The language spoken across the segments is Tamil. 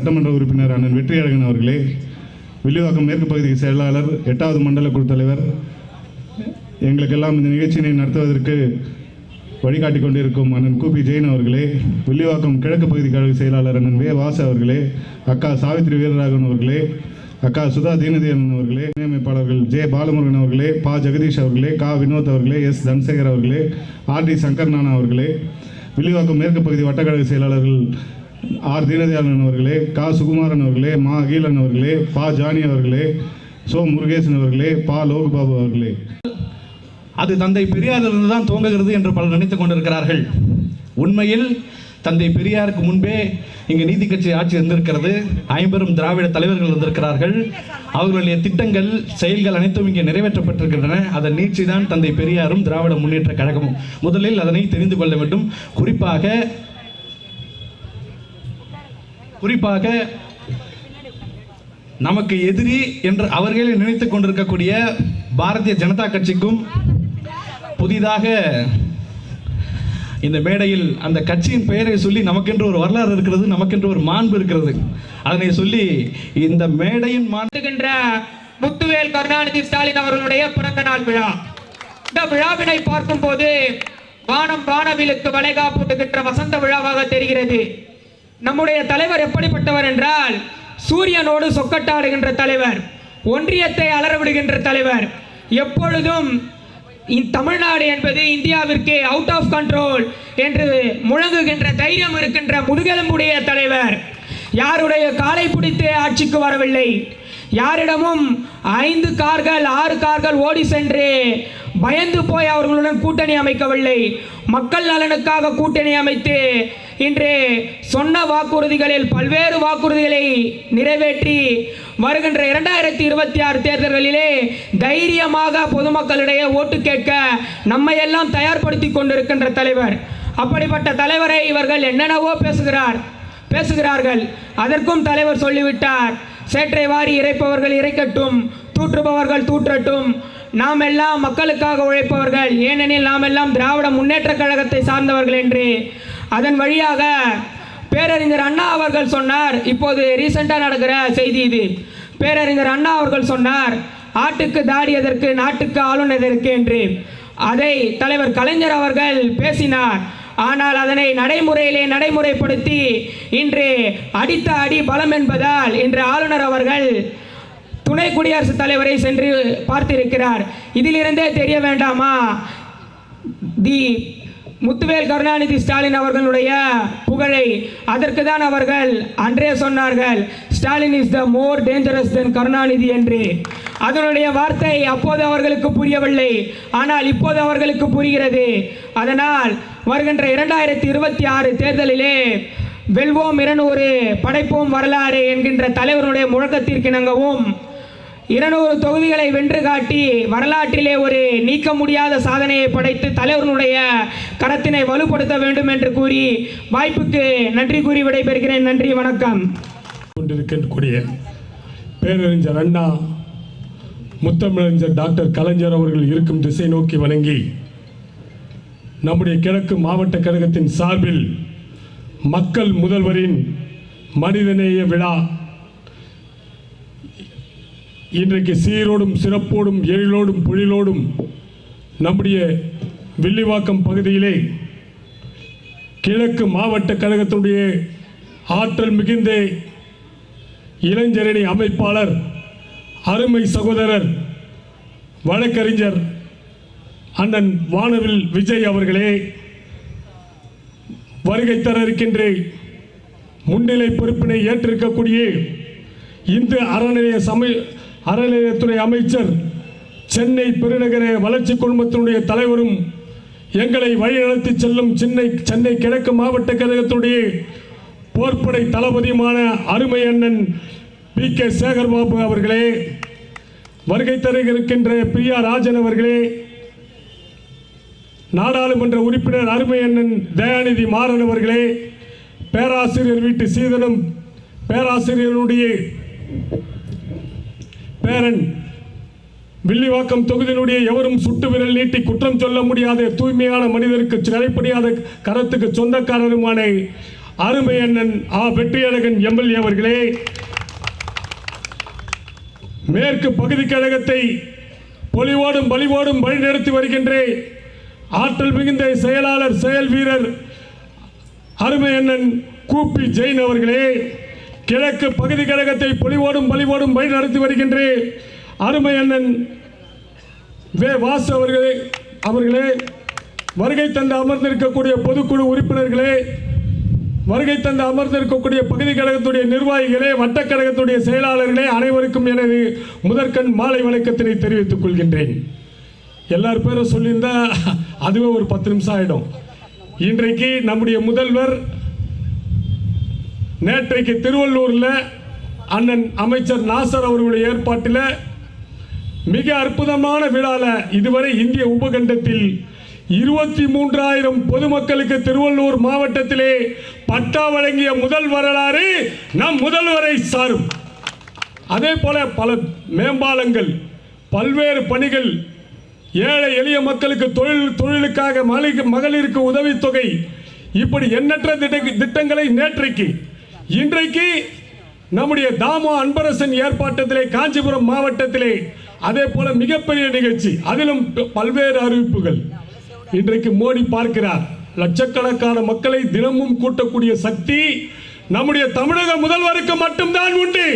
சட்டமன்ற உறுப்பினர் அண்ணன் வெற்றியழகன் அவர்களே வில்லிவாக்கம் மேற்கு பகுதி செயலாளர் எட்டாவது மண்டல குழு தலைவர் எங்களுக்கெல்லாம் இந்த நிகழ்ச்சியினை நடத்துவதற்கு வழிகாட்டி கொண்டிருக்கும் அண்ணன் கூபி ஜெயின் அவர்களே வில்லிவாக்கம் கிழக்கு பகுதி கழக செயலாளர் அண்ணன் வே வாச அவர்களே அக்கா சாவித்ரி வீரராகவன் அவர்களே அக்கா சுதா தீனதேவன் அவர்களே இணையமைப்பாளர்கள் ஜே பாலமுருகன் அவர்களே பா ஜெகதீஷ் அவர்களே கா வினோத் அவர்களே எஸ் தனசேகர் அவர்களே ஆர் டி சங்கர் நானா அவர்களே வில்லிவாக்கம் மேற்கு பகுதி வட்டக்கழக செயலாளர்கள் ஆர். தீனதயாளன் அவர்களே கா. சுகுமாரன் அவர்களே மா. அகிலன் அவர்களே பா. ஜானி அவர்களே சோ. முருகேசன் அவர்களே பா. லோகபாபு அவர்களே. அது தந்தை பெரியாரிலிருந்து தான் துவங்குகிறது என்று பலர் நினைத்துக் கொண்டிருக்கிறார்கள். உண்மையில் தந்தை பெரியாருக்கு முன்பே இங்கு நீதி கட்சி ஆட்சி இருந்திருக்கிறது. ஐம்பெரும் திராவிட தலைவர்கள் இருந்திருக்கிறார்கள். அவர்களுடைய திட்டங்கள் செயல்கள் அனைத்தும் இங்கே நிறைவேற்றப்பட்டிருக்கின்றன. அதன் நீட்சி தான் தந்தை பெரியாரும் திராவிட முன்னேற்ற கழகமும். முதலில் அதனை தெரிந்து கொள்ள வேண்டும். குறிப்பாக குறிப்பாக நமக்கு எதிரி என்று அவர்களே நினைத்துக் கொண்டிருக்கக்கூடிய பாரதிய ஜனதா கட்சிக்கும் புதிதாக இந்த மேடையில் அந்த கட்சியின் பெயரை சொல்லி நமக்கென்று ஒரு வரலாறு இருக்கிறது நமக்கென்று ஒரு மாண்பு இருக்கிறது. அதனை சொல்லி இந்த மேடையின் மாண்பு முத்துவேல் கருணாநிதி ஸ்டாலின் அவர்களுடைய பிறந்த நாள் விழா. இந்த விழாவினை பார்க்கும் போது வானம் வானவிலுக்கு வளைகாப்பூட்டுகின்ற வசந்த விழாவாக தெரிகிறது. நம்முடைய தலைவர் எப்படிப்பட்டவர் என்றால் சூரியனோடு சொக்கட்டாடுகின்ற தலைவர் ஒன்றியத்தை அலறவிடுகின்ற தலைவர். எப்பொழுதும் தமிழ்நாடு என்பது இந்தியாவிற்கு அவுட் ஆஃப் கண்ட்ரோல் என்று முழங்குகின்ற தைரியம் இருக்கின்ற முதுகெலும்புடைய தலைவர். யாருடைய காலை பிடித்து ஆட்சிக்கு வரவில்லை. யாரிடமும் ஐந்து கார்கள் ஆறு கார்கள் ஓடி சென்று பயந்து போய் அவர்களுடன் கூட்டணி அமைக்கவில்லை. மக்கள் நலனுக்காக கூட்டணி அமைத்து இன்று சொன்ன வாக்குறுதிகளில் பல்வேறு வாக்குறுதிகளை நிறைவேற்றி வருகின்ற இரண்டாயிரத்தி இருபத்தி ஆறு தேர்தல்களிலே தைரியமாக பொதுமக்களிடையே ஓட்டு கேட்க நம்மை எல்லாம் தயார்படுத்தி கொண்டிருக்கின்ற தலைவர். அப்படிப்பட்ட தலைவரை இவர்கள் என்னென்னவோ பேசுகிறார் பேசுகிறார்கள். அதற்கும் தலைவர் சொல்லிவிட்டார். சேற்றை வாரி இறைப்பவர்கள் இறைக்கட்டும் தூற்றுபவர்கள் தூற்றட்டும் நாம் எல்லாம் மக்களுக்காக உழைப்பவர்கள். ஏனெனில் நாம் எல்லாம் திராவிட முன்னேற்ற கழகத்தை சார்ந்தவர்கள் என்று. அதன் வழியாக பேரறிஞர் அண்ணா அவர்கள் சொன்னார். இப்போது ரீசெண்டாக நடக்கிற செய்தி இது. பேரறிஞர் அண்ணா அவர்கள் சொன்னார் ஆட்டுக்கு தாடி எதற்கு நாட்டுக்கு ஆளுநர் எதற்கு? என்று. அதை தலைவர் கலைஞர் அவர்கள் பேசினார். ஆனால் அதனை நடைமுறையிலே நடைமுறைப்படுத்தி இன்று அடித்த அடி பலம் என்பதால் இன்று ஆளுநர் அவர்கள் துணை குடியரசுத் தலைவரை சென்று பார்த்திருக்கிறார். இதிலிருந்தே தெரிய வேண்டாமா? தி முத்துவேல் கருணாநிதி ஸ்டாலின் அவர்களுடைய புகழை அதற்கு தான் அவர்கள் அன்றே சொன்னார்கள் Stalin is the more dangerous than Karunanidhi என்று. அதனுடைய வார்த்தை அப்போது அவர்களுக்கு புரியவில்லை. ஆனால் இப்போது அவர்களுக்கு புரிகிறது. அதனால் வருகின்ற இரண்டாயிரத்தி இருபத்தி ஆறு தேர்தலிலே வெல்வோம் இரநூறு படைப்போம் வரலாறு என்கின்ற தலைவருடைய முழக்கத்திற்கிணங்கவும் இருநூறு தொகுதிகளை வென்று காட்டி வரலாற்றிலே ஒரு நீக்க முடியாத சாதனையை படைத்து தலைவர்களுடைய கரத்தினை வலுப்படுத்த வேண்டும் என்று கூறி வாய்ப்புக்கு நன்றி கூறி விடைபெறுகிறேன். நன்றி வணக்கம். கொண்டிருக்கக்கூடிய பேரறிஞர் அண்ணா முத்தமிழறிஞர் டாக்டர் கலைஞர் அவர்கள் இருக்கும் திசை நோக்கி வணங்கி நம்முடைய கிழக்கு மாவட்ட கழகத்தின் சார்பில் மக்கள் முதல்வரின் மனிதநேய விழா இன்றைக்கு சீரோடும் சிறப்போடும் எழிலோடும் பொழிலோடும் நம்முடைய வில்லிவாக்கம் பகுதியிலே கிழக்கு மாவட்ட கழகத்தினுடைய ஆற்றல் மிகுந்த இளைஞரணி அமைப்பாளர் அருமை சகோதரர் வழக்கறிஞர் அண்ணன் வானவில் விஜய் அவர்களே வருகை தர இருக்கின்ற முன்னிலை பொறுப்பினை ஏற்றிருக்கக்கூடிய இந்து அறநிலைய சமய அறநிலையத்துறை அமைச்சர் சென்னை பெருநகர வளர்ச்சி குழுமத்தினுடைய தலைவரும் எங்களை வழிநடத்தி செல்லும் சென்னை சென்னை கிழக்கு மாவட்ட கழகத்துடைய போர்ப்படை தளபதியுமான அருமை அண்ணன் பி கே சேகர்பாபு அவர்களே வருகை தர இருக்கின்ற பிரியா ராஜன் அவர்களே நாடாளுமன்ற உறுப்பினர் அருமை அண்ணன் தயாநிதி மாறன் அவர்களே பேராசிரியர் வீட்டு சீதனம் பேராசிரியருடைய பேரன் வில்லிவாக்கம் தொகுதியினுடைய எவரும் சுட்டு விரல் நீட்டி குற்றம் சொல்ல முடியாத தூய்மையான மனிதருக்கு சிறைப்படியாத கரத்துக்கு சொந்தக்காரருமான அருமை அண்ணன் ஆ. வெற்றியழகன் எம்எல்ஏ அவர்களே மேற்கு பகுதி கழகத்தை பொலிவோடும் பலிவோடும் வழிநடத்தி வருகின்ற ஆற்றல் மிகுந்த செயலாளர் செயல் வீரர் அருமை அண்ணன் கூப்பி ஜெயின் அவர்களே கிழக்கு பகுதி கழகத்தை பொலிவோடும் பலிவோடும் வழி நடத்தி வருகின்ற அருமை அண்ணன் வே வாசு அவர்களே அவர்களே வருகை தந்து அமர்ந்திருக்கக்கூடிய பொதுக்குழு உறுப்பினர்களே வருகை தந்து அமர்ந்திருக்கக்கூடிய பகுதி கழகத்துடைய நிர்வாகிகளே வட்டக்கழகத்துடைய செயலாளர்களே அனைவருக்கும் எனது முதற்கண் மாலை வணக்கத்தினை தெரிவித்துக் கொள்கின்றேன். எல்லார் பேரும் சொல்லியிருந்தால் அதுவே ஒரு பத்து நிமிஷம் ஆகிடும் இன்றைக்கு நம்முடைய முதல்வர் நேற்றைக்கு திருவள்ளூரில் அண்ணன் அமைச்சர் நாசர் அவர்களுடைய ஏற்பாட்டில் மிக அற்புதமான விழால இதுவரை இந்திய உபகண்டத்தில் இருபத்தி மூன்றாயிரம் பொதுமக்களுக்கு திருவள்ளூர் மாவட்டத்திலே பட்டா வழங்கிய முதல் வரலாறு நம் முதல்வரை சாரும். அதே போல பல மேம்பாலங்கள் பல்வேறு பணிகள் ஏழை எளிய மக்களுக்கு தொழில் தொழிலுக்காக மகளிருக்கு மகளிருக்கு உதவித்தொகை இப்படி எண்ணற்ற திட்ட- திட்டங்களை நேற்றைக்கு இன்றைக்கு நம்முடைய தாமோ அன்பரசன் ஏற்பாட்டத்திலே காஞ்சிபுரம் மாவட்டத்திலே அதே போல மிகப்பெரிய நிகழ்ச்சி. அதிலும் பல்வேறு அறிவிப்புகள். இன்றைக்கு மோடி பார்க்கிறார். லட்சக்கணக்கான மக்களை தினமும் கூட்டக்கூடிய சக்தி நம்முடைய தமிழக முதல்வருக்கு மட்டும்தான் உண்டு.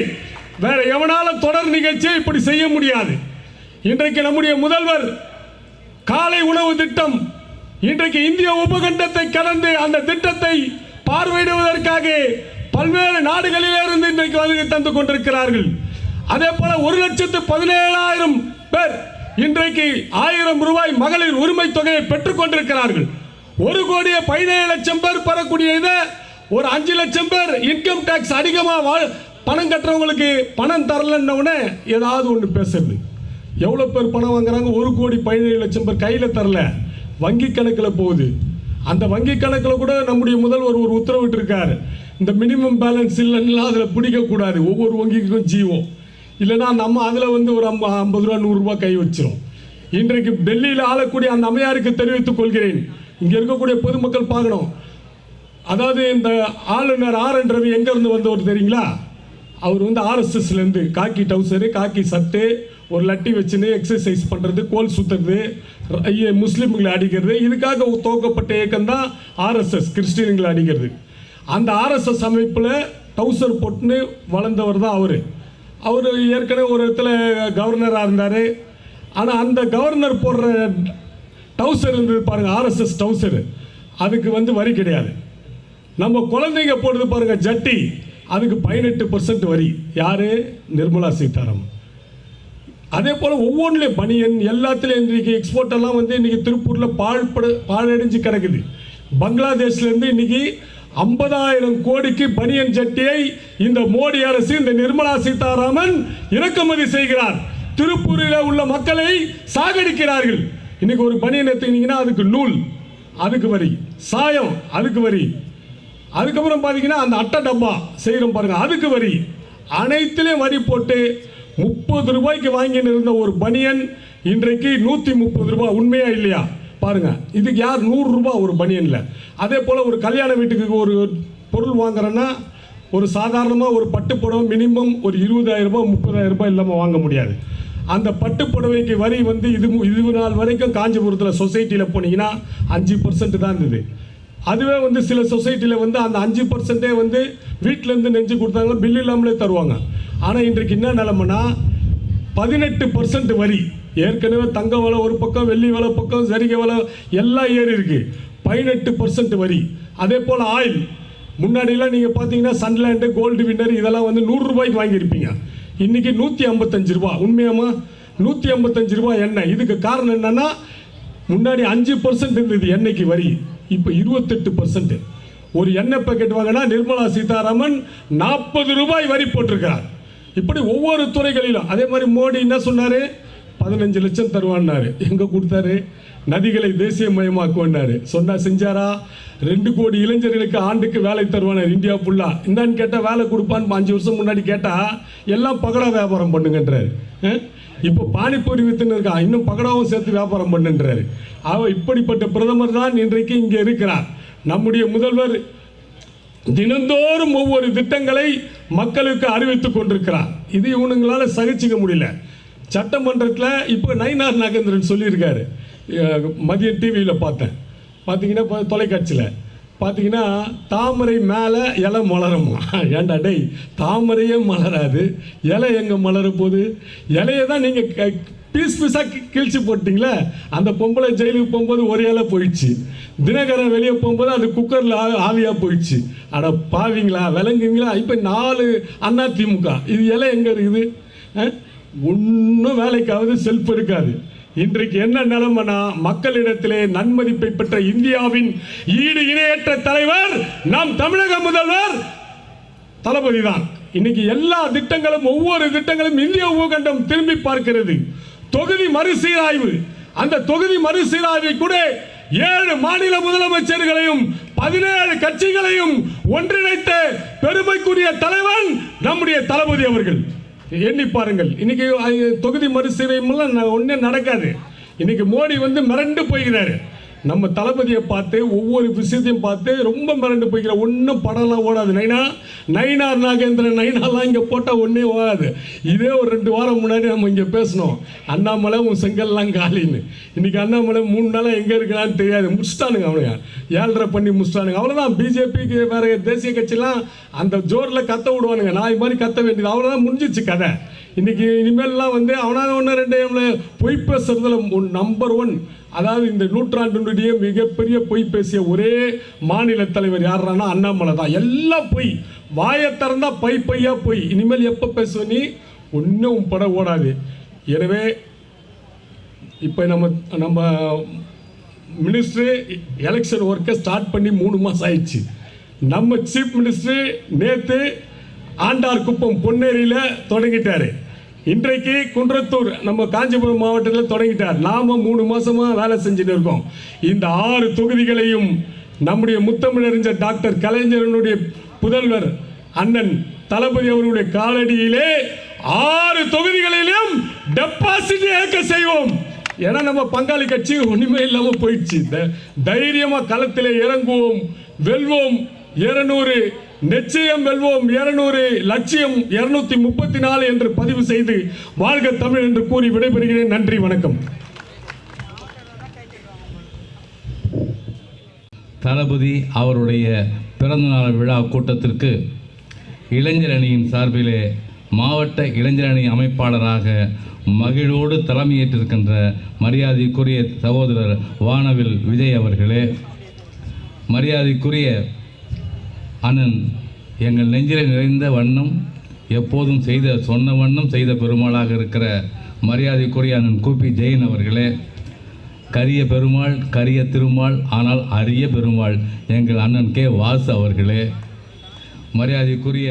வேற எவனால தொடர் நிகழ்ச்சியை இப்படி செய்ய முடியாது. இன்றைக்கு நம்முடைய முதல்வர் காலை உணவு திட்டம் இன்றைக்கு இந்திய உபகண்டத்தை கடந்து அந்த திட்டத்தை பார்வையிடுவதற்காக பல்வேறு நாடுகளிலிருந்து இன்றைக்கு வருகை தந்து கொண்டிருக்கிறார்கள். அதே போல ஒரு லட்சத்து பதினேழாயிரம் பேர் இன்றைக்கு ஆயிரம் ரூபாய் மகளிர் உரிமை தொகையை பெற்றுக் கொண்டிருக்கிறார்கள். ஒரு கோடியே பதினேழு லட்சம் பேர் பெறக்கூடிய இதை ஒரு அஞ்சு லட்சம் பேர் இன்கம் டேக்ஸ் அதிகமாக வாழ் பணம் கட்டுறவங்களுக்கு பணம் தரலன்ன உடனே ஏதாவது ஒன்று பேசுறது. எவ்வளோ பேர் பணம் வாங்குறாங்க? ஒரு கோடி பதினேழு லட்சம் பேர் கையில் தரல. வங்கி கணக்கில் போகுது. அந்த வங்கி கணக்கில் கூட நம்முடைய முதல்வர் ஒரு உத்தரவிட்டிருக்காரு. இந்த மினிமம் பேலன்ஸ் இல்லைன்னா அதில் பிடிக்கக்கூடாது. ஒவ்வொரு வங்கிக்கும் ஜீவம் இல்லைன்னா நம்ம அதில் வந்து ஒரு ஐம்ப ஐம்பது ரூபா நூறுரூவா கை வச்சிரும். இன்றைக்கு டெல்லியில் ஆளக்கூடிய அந்த அம்மையாருக்கு தெரிவித்துக் கொள்கிறேன். இங்கே இருக்கக்கூடிய பொதுமக்கள் பார்க்கணும். அதாவது இந்த ஆளுநர் ஆர் என் ரவி எங்கேருந்து வந்தவர் தெரியுங்களா? அவர் வந்து ஆர்எஸ்எஸ்லேருந்து காக்கி டவுசரு காக்கி சட்டு ஒரு லட்டி வச்சுன்னு எக்ஸசைஸ் பண்ணுறது கோல் சுற்றுறது முஸ்லீம்களை அடிக்கிறது. இதுக்காக துவக்கப்பட்ட இயக்கம் தான் ஆர்எஸ்எஸ் கிறிஸ்டியன்களை அடிக்கிறது. அந்த ஆர்எஸ்எஸ் அமைப்பில் டவுசர் போட்டுன்னு வளர்ந்தவர் தான் அவர். அவர் ஏற்கனவே ஒரு இடத்துல கவர்னராக இருந்தார். ஆனால் அந்த கவர்னர் போடுற டவுசர் இருந்தது பாருங்க ஆர்எஸ்எஸ் டவுசரு. அதுக்கு வந்து வரி கிடையாது. நம்ம குழந்தைங்க போடுறது பாருங்கள் ஜட்டி. அதுக்கு பதினெட்டு பர்சன்ட் வரி. யார்? நிர்மலா சீதாராமன். அதே போல் ஒவ்வொன்றுலையும் பனியன் எல்லாத்துலேயும் இன்றைக்கி எக்ஸ்போர்ட்டெல்லாம் வந்து இன்றைக்கி திருப்பூரில் பாழ்பட பாழடைஞ்சு கிடக்குது. பங்களாதேஷ்லேருந்து இன்னைக்கு ஐம்பதாயிரம் கோடிக்கு பனியன் சட்டியை இந்த மோடி அரசு இந்த நிர்மலா சீதாராமன் இறக்குமதி செய்கிறார். திருப்பூரில் உள்ள மக்களை சாகடிக்கிறார்கள். இன்னைக்கு ஒரு பனியன் எடுத்துக்கிட்டீங்கன்னா அதுக்கு நூல் அதுக்கு வரி சாயம் அதுக்கு வரி. அதுக்கப்புறம் பார்த்தீங்கன்னா அந்த அட்டை டப்பா செய்கிறோம் பாருங்கள் அதுக்கு வரி. அனைத்திலையும் வரி போட்டு முப்பது ரூபாய்க்கு வாங்கின்னு இருந்த ஒரு பனியன் இன்றைக்கு நூற்றி முப்பது ரூபாய் உண்மையா இல்லையா? பாருங்க. இதுக்கு யார் நூறுரூபா ஒரு பனியனில்? அதே போல் ஒரு கல்யாண வீட்டுக்கு ஒரு பொருள் வாங்குறேன்னா ஒரு சாதாரணமாக ஒரு பட்டு புடவை மினிமம் ஒரு இருபதாயிரம் ரூபாய் முப்பதாயிரம் ரூபாய் இல்லாமல் வாங்க முடியாது. அந்த பட்டு புடவைக்கு வரி வந்து இது இது நாள் வரைக்கும் காஞ்சிபுரத்தில் சொசைட்டியில் போனீங்கன்னா அஞ்சு பர்சன்ட் தான் இருந்தது. அதுவே வந்து சில சொசைட்டியில் வந்து அந்த அஞ்சு பர்சன்டே வந்து வீட்டிலேருந்து நெஞ்சு கொடுத்தாங்க பில் இல்லாமலே தருவாங்க. ஆனால் இன்றைக்கு என்ன நிலமைனா பதினெட்டு பர்சன்ட் வரி ஏற்கனவே தங்க விலை ஒரு பக்கம் வெள்ளி விலை பக்கம் சரிகை விலை எல்லாம் ஏறி இருக்கு. பதினெட்டு பர்சன்ட் வரி. அதே போல் ஆயில் முன்னாடியெல்லாம் நீங்கள் பார்த்தீங்கன்னா சன்லேண்டு கோல்டு வின்னர் இதெல்லாம் வந்து நூறுரூபாய்க்கு வாங்கியிருப்பீங்க. இன்னைக்கு நூற்றி ஐம்பத்தஞ்சு ரூபா. உண்மையாமா நூற்றி ஐம்பத்தஞ்சு ரூபா எண்ணெய். இதுக்கு காரணம் என்னென்னா முன்னாடி அஞ்சு பர்சன்ட் இருந்தது எண்ணெய்க்கு வரி. இப்போ இருபத்தெட்டு பர்சன்ட் ஒரு எண்ணெய் பேக்கெட் வாங்கினா நிர்மலா சீதாராமன் நாற்பது ரூபாய் வரி போட்டிருக்கிறார். இப்படி ஒவ்வொரு துறைகளிலும். அதே மாதிரி மோடி என்ன சொன்னார்? பதினஞ்சு லட்சம் தருவான்னாரு. எங்கே கொடுத்தாரு? நதிகளை தேசியமயமாக்குவாரு சொன்னா செஞ்சாரா? ரெண்டு கோடி இளைஞர்களுக்கு ஆண்டுக்கு வேலை தருவானார் இந்தியா ஃபுல்லா இந்தான்னு கேட்டால் வேலை கொடுப்பான்னு அஞ்சு வருஷம் முன்னாடி கேட்டால் எல்லாம் பகடா வியாபாரம் பண்ணுங்கன்றாரு. இப்போ பானிபூரி வித்துன்னு இருக்கான் இன்னும் பகடாவும் சேர்த்து வியாபாரம் பண்ணுன்றாரு. அவ இப்படிப்பட்ட பிரதமர் தான் இன்றைக்கு இங்கே இருக்கிறார். நம்முடைய முதல்வர் தினந்தோறும் ஒவ்வொரு திட்டங்களை மக்களுக்கு அறிவித்துக் கொண்டிருக்கிறார். இது இவனுங்களால சகிச்சுக்க முடியல. சட்டமன்றத்தில் இப்போ நயினார் நாகேந்திரன் சொல்லியிருக்காரு. மதிய டிவியில் பார்த்தேன். பார்த்தீங்கன்னா தொலைக்காட்சியில். பார்த்தீங்கன்னா தாமரை மேலே இலை மலருமா. ஏன்டா டேய் தாமரையே மலராது. இலை எங்கே மலர போகுது? இலையை தான் நீங்கள் பீஸ் பீஸாக கிழிச்சு போட்டிங்களே? அந்த பொம்பளை ஜெயிலுக்கு போகும்போது ஒரு இலை போயிடுச்சு. தினகரன் வெளியே போகும்போது அது குக்கரில் ஆவியாக போயிடுச்சு. அட பாவிங்களா? விளங்குங்களா இப்போ நாலு அண்ணா திமுக. இது இலை எங்கே இருக்குது? ஒன்றும் வேலைக்காவது செல்ஃப் இருக்காது. இன்றைக்கு என்ன நிலைமைனா மக்களிடத்திலே நன்மதிப்பை பெற்ற இந்தியாவின் ஈடு இணையற்ற தலைவர் நம் தமிழக முதல்வர் தளபதி தான். இன்னைக்கு எல்லா திட்டங்களும் ஒவ்வொரு திட்டங்களும் இந்திய உபகண்டம் திரும்பி பார்க்கிறது. தொகுதி மறுசீராய்வு. அந்த தொகுதி மறுசீராய்வை கூட ஏழு மாநில முதலமைச்சர்களையும் பதினேழு கட்சிகளையும் ஒன்றிணைத்த பெருமைக்குரிய தலைவன் நம்முடைய தளபதி அவர்கள். எண்ணி பாருங்கள். இன்னைக்கு தொகுதி மறுசீரமைலாம் ஒன்றே நடக்காது. இன்னைக்கு மோடி வந்து மிரண்டு போகிறாரு. நம்ம தளபதியை பார்த்து ஒவ்வொரு விஷயத்தையும் பார்த்து ரொம்ப மிரண்டு போய்க்கிற ஒன்றும் படம்லாம் ஓடாது. நைனா நைனார் நாகேந்திரன் நைனாலாம் இங்கே போட்டால் ஒன்றே ஓடாது. இதே ஒரு ரெண்டு வாரம் முன்னாடி நம்ம இங்கே பேசணும் அண்ணாமலை உன் செங்கல்லாம் காலின்னு இன்னைக்கு அண்ணாமலை மூணு நாளாக எங்கே இருக்கிறான்னு தெரியாது. முடிச்சிட்டானுங்க அவனுங்க. ஏழரை பண்ணி முடிச்சிட்டானுங்க. அவ்வளோதான் பிஜேபிக்கு வேற தேசிய கட்சிலாம் அந்த ஜோரில் கத்த விடுவானுங்க. நான் இது மாதிரி கத்த வேண்டியது. அவ்வளோதான் முடிஞ்சிச்சு கதை. இன்னைக்கு இனிமேல்லாம் வந்து அவனாக ஒன்று ரெண்டு பொய் பேசுறதுல நம்பர் ஒன் அதாவது இந்த நூற்றாண்டினுடைய மிகப்பெரிய பொய் பேசிய ஒரே மாநில தலைவர் யாருன்னா அண்ணாமலை தான். எல்லாம் பொய். வாயை திறந்தா பை பையா பொய். இனிமேல் எப்போ பேசுவ நீ? ஒன்றும் பட ஓடாது. எனவே இப்போ நம்ம நம்ம மினிஸ்ட்ரு எலெக்ஷன் ஒர்க்கை ஸ்டார்ட் பண்ணி மூணு மாதம் ஆயிடுச்சு. நம்ம சீஃப் மினிஸ்டர் நேற்று ஆண்டார் குப்பம் பொன்னேரியில் தொடங்கிட்டாரு. இன்றைக்கு குன்றத்தூர் நம்ம காஞ்சிபுரம் மாவட்டத்தில் தொடங்கிட்டார். நாம மூணு மாசமா வேலை செஞ்சுட்டு இருக்கோம். இந்த ஆறு தொகுதிகளையும் நம்முடைய முத்தமிழறிஞர் டாக்டர் கலைஞரனுடைய புதல்வர் அண்ணன் தளபதி அவருடைய காலடியிலே ஆறு தொகுதிகளிலும் டெபாசிட் ஏற்க செய்வோம். ஏன்னா நம்ம பங்காளி கட்சி ஒண்ணுமே இல்லாம போயிடுச்சு. த- தைரியமா களத்திலே இறங்குவோம் வெல்வோம். இருநூறு நிச்சயம் வெல்வோம். இருநூறு லட்சியம் இருநூத்தி முப்பத்தி நாலு என்று பதிவு செய்து வாழ்க தமிழ் என்று கூறி விடைபெறுகிறேன். நன்றி வணக்கம். தளபதி அவருடைய பிறந்தநாள் விழா கூட்டத்திற்கு இளைஞர் அணியின் சார்பிலே மாவட்ட இளைஞர் அணி அமைப்பாளராக மகிழோடு தலைமையேற்றிருக்கின்ற மரியாதைக்குரிய சகோதரர் வானவில் விஜய் அவர்களே மரியாதைக்குரிய அண்ணன் எங்கள் நெஞ்சில் நிறைந்த வண்ணம் எப்போதும் செய்த சொன்ன வண்ணம் செய்த பெருமாளாக இருக்கிற மரியாதைக்குரிய அண்ணன் கூப்பி ஜெயின் அவர்களே கரிய பெருமாள் கரிய திருமால் ஆனால் அரிய பெருமாள் எங்கள் அண்ணன் கே. வாசு அவர்களே மரியாதைக்குரிய